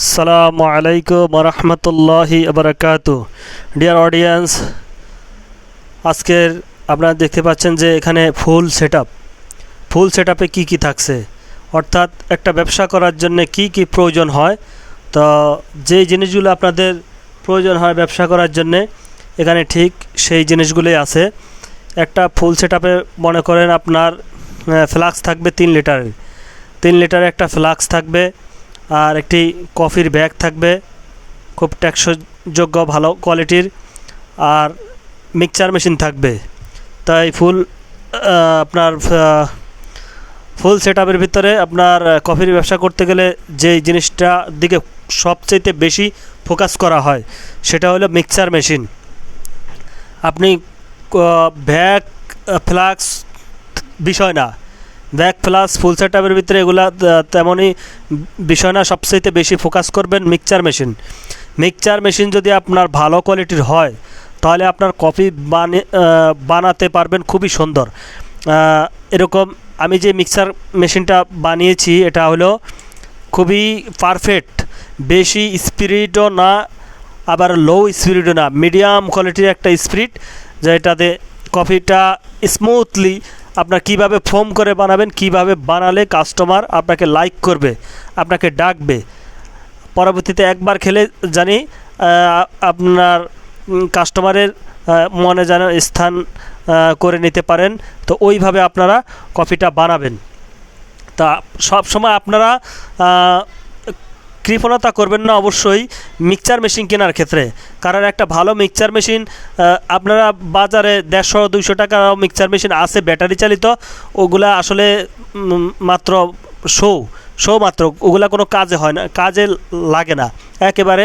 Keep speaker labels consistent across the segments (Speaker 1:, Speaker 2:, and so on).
Speaker 1: আসসালামু আলাইকুম রহমতুল্লাহি আবরাকাত ডিয়ার অডিয়েন্স আজকের আপনারা দেখতে পাচ্ছেন যে এখানে ফুল সেট ফুল সেট আপে কী কী থাকছে? অর্থাৎ একটা ব্যবসা করার জন্য কি কি প্রয়োজন হয়? তো যেই জিনিসগুলো আপনাদের প্রয়োজন হয় ব্যবসা করার জন্যে, এখানে ঠিক সেই জিনিসগুলোই আছে। একটা ফুল সেট মনে করেন আপনার ফ্লাক্স থাকবে তিন লিটারের। তিন লিটারের একটা ফ্লাক্স থাকবে। আর একটি কফির ব্যাগ থাকবে। খুব ট্যাক্সযোগ্য ভালো কোয়ালিটির আর মিক্সচার মেশিন থাকবে। তাই ফুল আপনার ফুল সেট আপের ভিতরে আপনার কফির ব্যবসা করতে গেলে যেই জিনিসটা দিকে সবচাইতে বেশি ফোকাস করা হয়, সেটা হলো মিক্সচার মেশিন। আপনি ব্যাগ ফ্লাক্স, বিষয় না। ব্যাক প্লাস ফুল সেটআপের ভিতরে এগুলা তেমনই বিষয় না, সবচাইতে বেশি ফোকাস করবেন মিক্সচার মেশিন মিক্সচার মেশিন যদি আপনার ভালো কোয়ালিটির হয়, তাহলে আপনার কফি বানাতে পারবেন, খুবই সুন্দর। এরকম আমি যে মিক্সার মেশিনটা বানিয়েছি, এটা হলো খুবই পারফেক্ট বেশি স্পিরিটও না, আবার লো স্পিরিটও না। মিডিয়াম কোয়ালিটির একটা স্পিরিট যেটাতে কফিটা স্মুথলি আপনার কীভাবে ফোম করে বানাবেন, কীভাবে বানালে কাস্টমার আপনাকে লাইক করবে, আপনাকে ডাকবে। পরবর্তীতে একবার খেলে জানি আপনার কাস্টমারের মনে যেন স্থান করে নিতে পারেন। তো ওইভাবে আপনারা কফিটা বানাবেন। তা সব সময় আপনারা কৃপণতা করবেন না অবশ্যই মিক্সচার মেশিন কেনার ক্ষেত্রে। কারণ একটা ভালো মিক্সচার মেশিন আপনারা বাজারে দেড়শো, দুইশো টাকা মিক্সচার মেশিন আছে, ব্যাটারি চালিত, ওগুলা আসলে মাত্র শো শো মাত্র, ওগুলা কোনো কাজে হয় না, কাজে লাগে না। একেবারে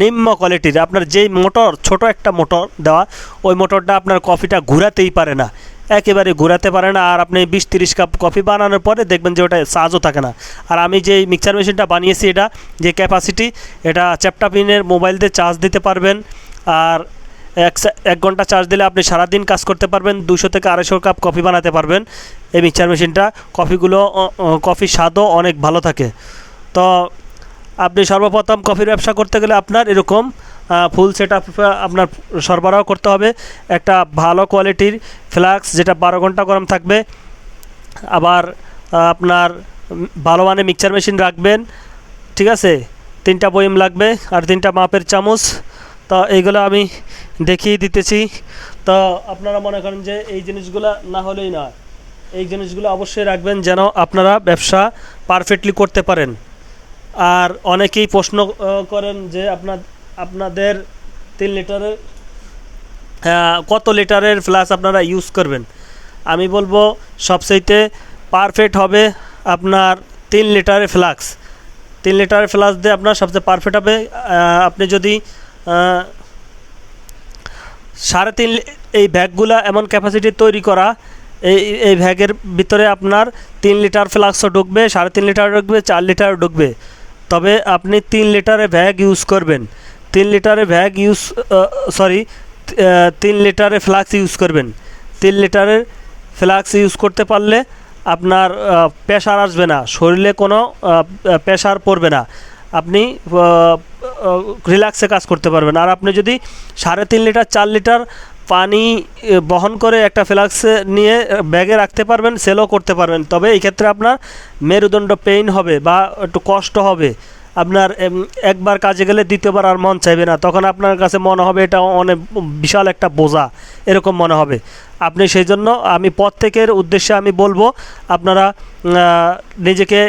Speaker 1: নিম্ন কোয়ালিটির আপনার যেই মোটর, ছোট একটা মোটর দেওয়া, ওই মোটরটা আপনার কফিটা ঘুরাতেই পারে না। একেবারে ঘোরাতে পারে না। আর আপনি বিশ তিরিশ কাপ কফি বানানোর পরে দেখবেন যে ওটা চার্জও থাকে না। আর আমি যে মিক্সচার মেশিনটা বানিয়েছি, এটা যে ক্যাপাসিটি এটা চ্যাপটা পিনের মোবাইল দিয়ে চার্জ দিতে পারবেন। আর এক এক ঘণ্টা চার্জ দিলে আপনি সারাদিন কাজ করতে পারবেন। দুশো থেকে আড়াইশো কাপ কফি বানাতে পারবেন এই মিক্সচার মেশিনটা কফিগুলো কফির স্বাদও অনেক ভালো থাকে। তো আপনি সর্বপ্রথম কফির ব্যবসা করতে গেলে আপনার এরকম ফুল সেট আপনার সরবরাহ করতে হবে। একটা ভালো কোয়ালিটির ফ্লাক্স যেটা বারো ঘণ্টা গরম থাকবে। আবার আপনার ভালো মানে মিক্সচার মেশিন রাখবেন। ঠিক আছে? তিনটা বইম লাগবে আর তিনটা মাপের চামচ। তো এইগুলো আমি দেখিয়ে দিতেছি। তো আপনারা মনে করেন যে এই জিনিসগুলো না হলেই না এই জিনিসগুলো অবশ্যই রাখবেন যেন আপনারা ব্যবসা পারফেক্টলি করতে পারেন। আর অনেকেই প্রশ্ন করেন যে আপনার, আপনাদের তিন লিটারের কত লিটারের ফ্লাস আপনারা ইউজ করবেন? আমি বলব, সবচাইতে পারফেক্ট হবে আপনার তিন লিটারের ফ্লাক্স তিন লিটারের ফ্লাক্স দিয়ে আপনার সবচেয়ে পারফেক্ট হবে আপনি যদি সাড়ে তিন এই ব্যাগগুলা এমন ক্যাপাসিটি তৈরি করা, এই এই ব্যাগের ভিতরে আপনার তিন লিটার ফ্লাক্সও ঢুকবে, সাড়ে তিন লিটার ঢুকবে, চার লিটার ঢুকবে। তবে আপনি তিন লিটারের ব্যাগ ইউজ করবেন। তিন লিটারের ব্যাগ ইউজ সরি তিন লিটারের ফ্লাক্স ইউজ করবেন। তিন লিটারের ফ্লাক্স ইউজ করতে পারলে আপনার প্রেশার আসবে না। শরীরে কোনো প্রেশার পড়বে না। আপনি রিল্যাক্সে কাজ করতে পারবেন। আর আপনি যদি সাড়ে তিন লিটার, চার লিটার পানি বহন করে একটা ফ্লাক্সে নিয়ে ব্যাগে রাখতে পারবেন, সেলও করতে পারবেন। তবে এই ক্ষেত্রে আপনার মেরুদণ্ড পেইন হবে বা একটু কষ্ট হবে। আপনার একবার কাজে গেলে দ্বিতীয়বার আর মন চাইবে না। তখন আপনার কাছে মনে হবে এটা অনেক বিশাল একটা বোঝা, এরকম মনে হবে। আপনি সেই জন্য আমি প্রত্যেকের উদ্দেশ্যে আমি বলব, আপনারা নিজেকে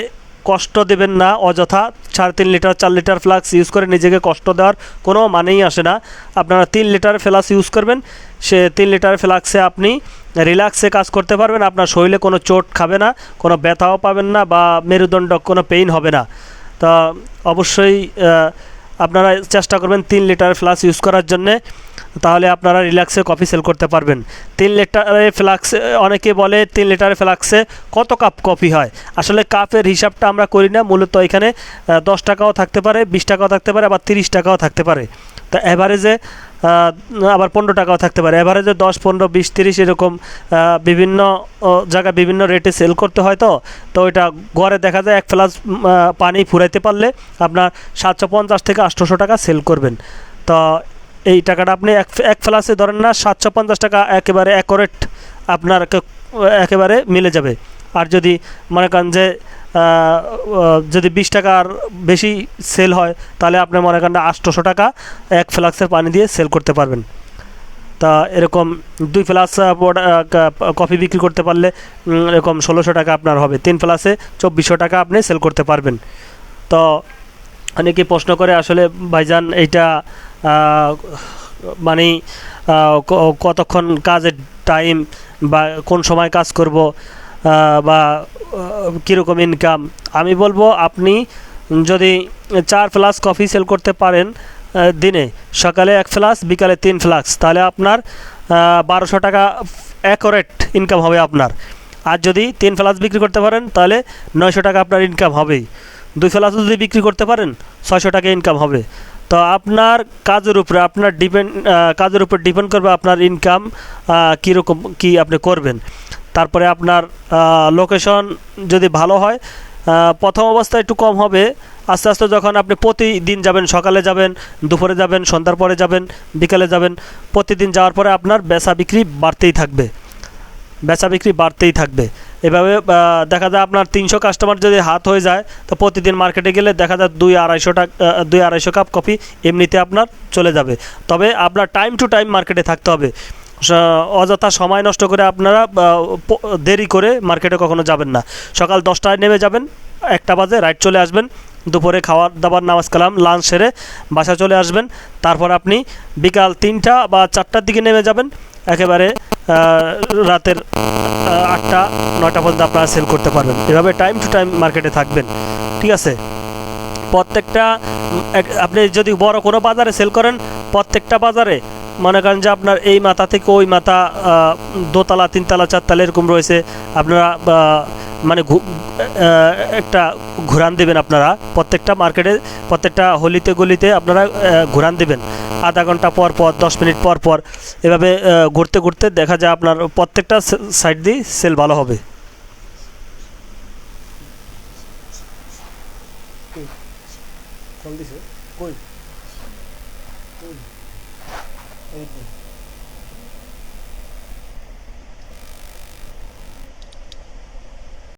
Speaker 1: কষ্ট দেবেন না, অযথা সাড়ে তিন লিটার, চার লিটার ফ্লাক্স ইউজ করে নিজেকে কষ্ট দেওয়ার কোনো মানেই আসে না। আপনারা তিন লিটার ফ্লাক্স ইউজ করবেন, সে তিন লিটার ফ্লাক্সে আপনি রিল্যাক্সে কাজ করতে পারবেন, আপনার শরীরে কোনো চোট খাবে না, কোনো ব্যথাও পাবেন না বা মেরুদণ্ড কোনো পেইন হবে না। তা অবশ্যই আপনারা চেষ্টা করবেন তিন লিটার ফ্লাক্স ইউজ করার জন্যে। তাহলে আপনারা রিল্যাক্সে কফি সেল করতে পারবেন। তিন লিটারে ফ্লাক্সে অনেকে বলে তিন লিটারে ফ্লাক্সে কত কাপ কফি হয়? আসলে কাপের হিসাবটা আমরা করি না, মূলত এখানে দশ টাকাও থাকতে পারে, বিশ টাকাও থাকতে পারে, আবার তিরিশ টাকাও থাকতে পারে। তো অ্যাভারেজে আবার পনেরো টাকাও থাকতে পারে। এভারেজে দশ, পনেরো, বিশ, তিরিশ এরকম বিভিন্ন জায়গায় বিভিন্ন রেটে সেল করতে হয় তো। তো ওইটা গড়ে দেখা যায় এক ফ্লাস পানি ফুরাইতে পারলে আপনার সাতশো পঞ্চাশ থেকে আটশোশো টাকা সেল করবেন। তো এই টাকাটা আপনি এক এক ফ্লাসে ধরেন না, সাতশো পঞ্চাশ টাকা একেবারে অ্যাকোরেট আপনার একেবারে মিলে যাবে। আর যদি মনে করেন যে যদি বিশ টাকার বেশি সেল হয়, তাহলে আপনি মনে করেন আটশোশো টাকা এক ফ্লাক্সের পানি দিয়ে সেল করতে পারবেন। তা এরকম দুই ফ্লাস কফি বিক্রি করতে পারলে এরকম ষোলোশো টাকা আপনার হবে। তিন ফ্লাসে চব্বিশশো টাকা আপনি সেল করতে পারবেন। তো অনেকে প্রশ্ন করে আসলে, ভাইজান, এইটা মানে কতক্ষণ কাজের টাইম বা কোন সময় কাজ করব বা কীরকম ইনকাম আমি বলব, আপনি যদি চার ফ্লাস কফি সেল করতে পারেন দিনে, সকালে এক ফ্লাস বিকালে তিন ফ্লাক্স তাহলে আপনার বারোশো টাকা অ্যাকোরেট ইনকাম হবে আপনার। আর যদি তিন ফ্লাস বিক্রি করতে পারেন, তাহলে নয়শো টাকা আপনার ইনকাম হবেই। দুই ফ্লাস যদি বিক্রি করতে পারেন, ছয়শো টাকা ইনকাম হবে। তো আপনার কাজের উপরে, আপনার ডিপেন্ড কাজের উপর ডিপেন্ড করবে আপনার ইনকাম কীরকম, কী আপনি করবেন। তারপরে আপনার লোকেশন যদি ভালো হয় প্রথম অবস্থায় একটু কম হবে। আস্তে আস্তে যখন আপনি প্রতিদিন যাবেন, সকালে যাবেন, দুপুরে যাবেন, সন্ধ্যার পরে যাবেন, বিকালে যাবেন, প্রতিদিন যাওয়ার পরে আপনার বেচা বিক্রি বাড়তেই থাকবে। বেচা বিক্রি বাড়তেই থাকবে। এভাবে দেখা যায় আপনার তিনশো কাস্টমার যদি হাত হয়ে যায়, তো প্রতিদিন মার্কেটে গেলে দেখা যায় দুই আড়াইশো টাকা দুই আড়াইশো কাপ কফি এমনিতে আপনার চলে যাবে। তবে আপনার টাইম টু টাইম মার্কেটে থাকতে হবে। অযথা সময় নষ্ট করে আপনারা দেরি করে মার্কেটে কখনো যাবেন না। সকাল দশটায় নেমে যাবেন। একটা বাজে, রাইট চলে আসবেন। দুপুরে খাওয়ার দাবার নামাজ কালাম, লাঞ্চ সেরে বাসা চলে আসবেন। তারপর আপনি বিকাল তিনটা বা চারটার দিকে নেমে যাবেন। একেবারে রাতের আটটা, নয়টা পর্যন্ত আপনারা সেল করতে পারবেন। এভাবে টাইম টু টাইম মার্কেটে থাকবেন। ঠিক আছে? প্রত্যেকটা আপনি যদি বড় কোনো বাজারে সেল করেন, প্রত্যেকটা বাজারে মনে করেন যে আপনার এই মাথা থেকে ওই মাথা দোতলা, তিনতলা, চারতলা এরকম রয়েছে। আপনারা মানে একটা ঘুরান দেবেন আপনারা। প্রত্যেকটা মার্কেটে, প্রত্যেকটা হলিতে গলিতে আপনারা ঘুরান দেবেন। আধা ঘণ্টা পর পর, দশ মিনিট পর পর, এভাবে ঘুরতে ঘুরতে দেখা যায় আপনার প্রত্যেকটা সাইড দিয়ে সেল ভালো হবে। দিছে কই?